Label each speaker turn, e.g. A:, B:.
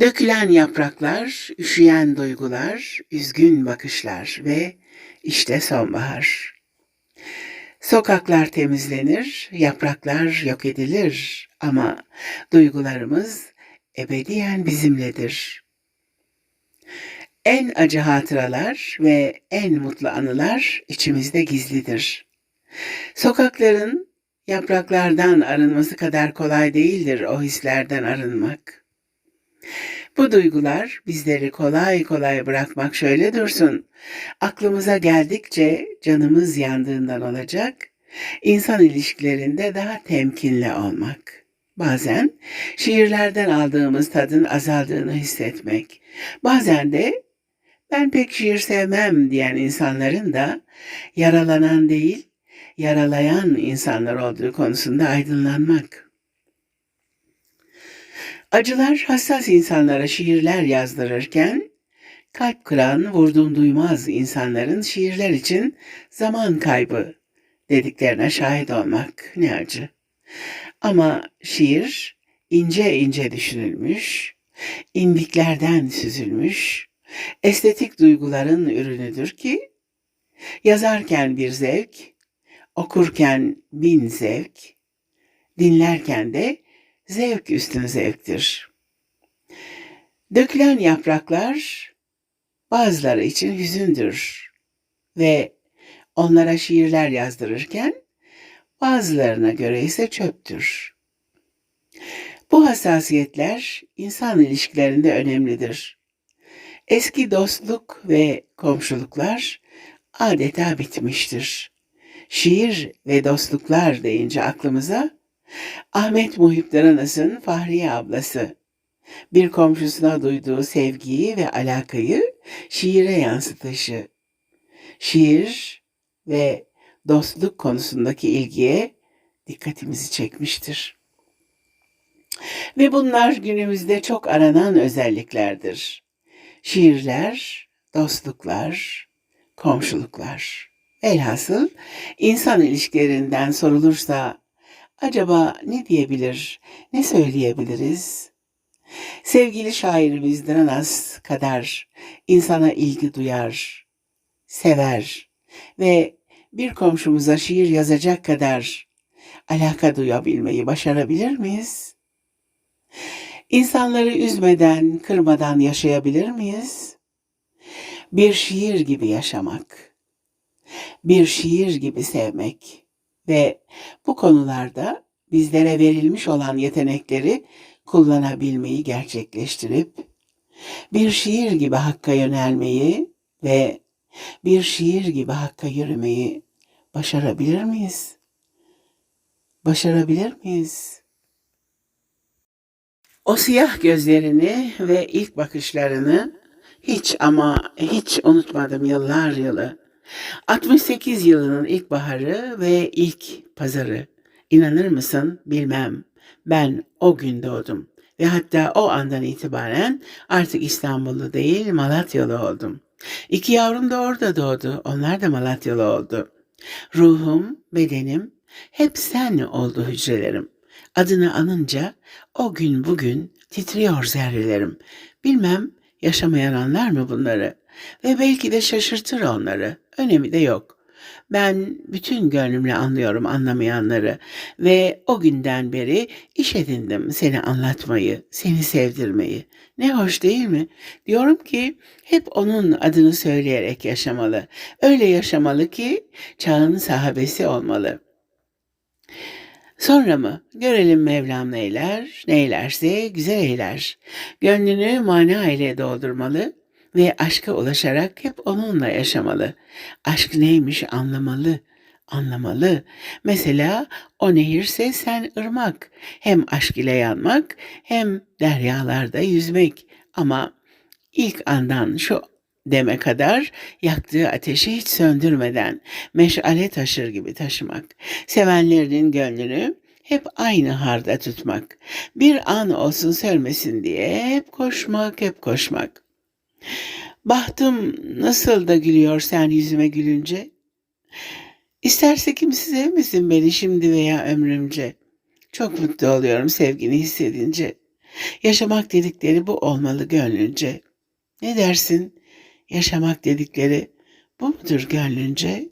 A: Dökülen yapraklar, üşüyen duygular, üzgün bakışlar ve işte sonbahar. Sokaklar temizlenir, yapraklar yok edilir ama duygularımız ebediyen bizimledir. En acı hatıralar ve en mutlu anılar içimizde gizlidir. Sokakların yapraklardan arınması kadar kolay değildir o hislerden arınmak. Bu duygular bizleri kolay kolay bırakmak şöyle dursun. Aklımıza geldikçe canımız yandığından olacak, insan ilişkilerinde daha temkinli olmak. Bazen şiirlerden aldığımız tadın azaldığını hissetmek. Bazen de ben pek şiir sevmem diyen insanların da yaralanan değil, yaralayan insanlar olduğu konusunda aydınlanmak. Acılar hassas insanlara şiirler yazdırırken, kalp kıran, vurdum duymaz insanların şiirler için zaman kaybı dediklerine şahit olmak ne acı. Ama şiir ince ince düşünülmüş, indiklerden süzülmüş, estetik duyguların ürünüdür ki, yazarken bir zevk, okurken bin zevk, dinlerken de zevk üstün zevktir. Dökülen yapraklar bazıları için hüzündür ve onlara şiirler yazdırırken bazılarına göre ise çöptür. Bu hassasiyetler insan ilişkilerinde önemlidir. Eski dostluk ve komşuluklar adeta bitmiştir. Şiir ve dostluklar deyince aklımıza Ahmet Daranas'ın Fahriye ablası bir komşusuna duyduğu sevgiyi ve alakayı şiire yansıtışı, şiir ve dostluk konusundaki ilgiye dikkatimizi çekmiştir. Ve bunlar günümüzde çok aranan özelliklerdir. Şiirler, dostluklar, komşuluklar. Elhasıl insan ilişkilerinden sorulursa acaba ne diyebilir, ne söyleyebiliriz? Sevgili şairimiz Dranas kadar insana ilgi duyar, sever ve bir komşumuza şiir yazacak kadar alaka duyabilmeyi başarabilir miyiz? İnsanları üzmeden, kırmadan yaşayabilir miyiz? Bir şiir gibi yaşamak, bir şiir gibi sevmek ve bu konularda bizlere verilmiş olan yetenekleri kullanabilmeyi gerçekleştirip bir şiir gibi hakka yönelmeyi ve bir şiir gibi hakka yürümeyi başarabilir miyiz? Başarabilir miyiz? O siyah gözlerini ve ilk bakışlarını hiç ama hiç unutmadım yıllar yılı. 68 yılının ilk baharı ve ilk pazarı. İnanır mısın bilmem. Ben o gün doğdum ve hatta o andan itibaren artık İstanbullu değil Malatyalı oldum. İki yavrum da orada doğdu. Onlar da Malatyalı oldu. Ruhum, bedenim hep sen oldu hücrelerim. Adını anınca o gün bugün titriyor zerrelerim. Bilmem yaşamayan anlar mı bunları? Ve belki de şaşırtır onları. Önemi de yok. Ben bütün gönlümle anlıyorum anlamayanları ve o günden beri iş edindim seni anlatmayı, seni sevdirmeyi. Ne hoş değil mi? Diyorum ki hep onun adını söyleyerek yaşamalı. Öyle yaşamalı ki çağın sahabesi olmalı. Sonra mı? Görelim Mevlam neyler, neylerse güzel eyler. Gönlünü mana ile doldurmalı ve aşka ulaşarak hep onunla yaşamalı. Aşk neymiş anlamalı, anlamalı. Mesela o nehirse sen ırmak. Hem aşk ile yanmak hem deryalarda yüzmek. Ama ilk andan şu deme kadar yaktığı ateşi hiç söndürmeden meşale taşır gibi taşımak. Sevenlerinin gönlünü hep aynı harda tutmak. Bir an olsun sönmesin diye hep koşmak, hep koşmak. Bahtım nasıl da gülüyor sen yüzüme gülünce. İsterse kimse sevmesin beni şimdi veya ömrümce. Çok mutlu oluyorum sevgini hissedince. Yaşamak dedikleri bu olmalı gönlünce. Ne dersin? Yaşamak dedikleri bu mudur gönlünce?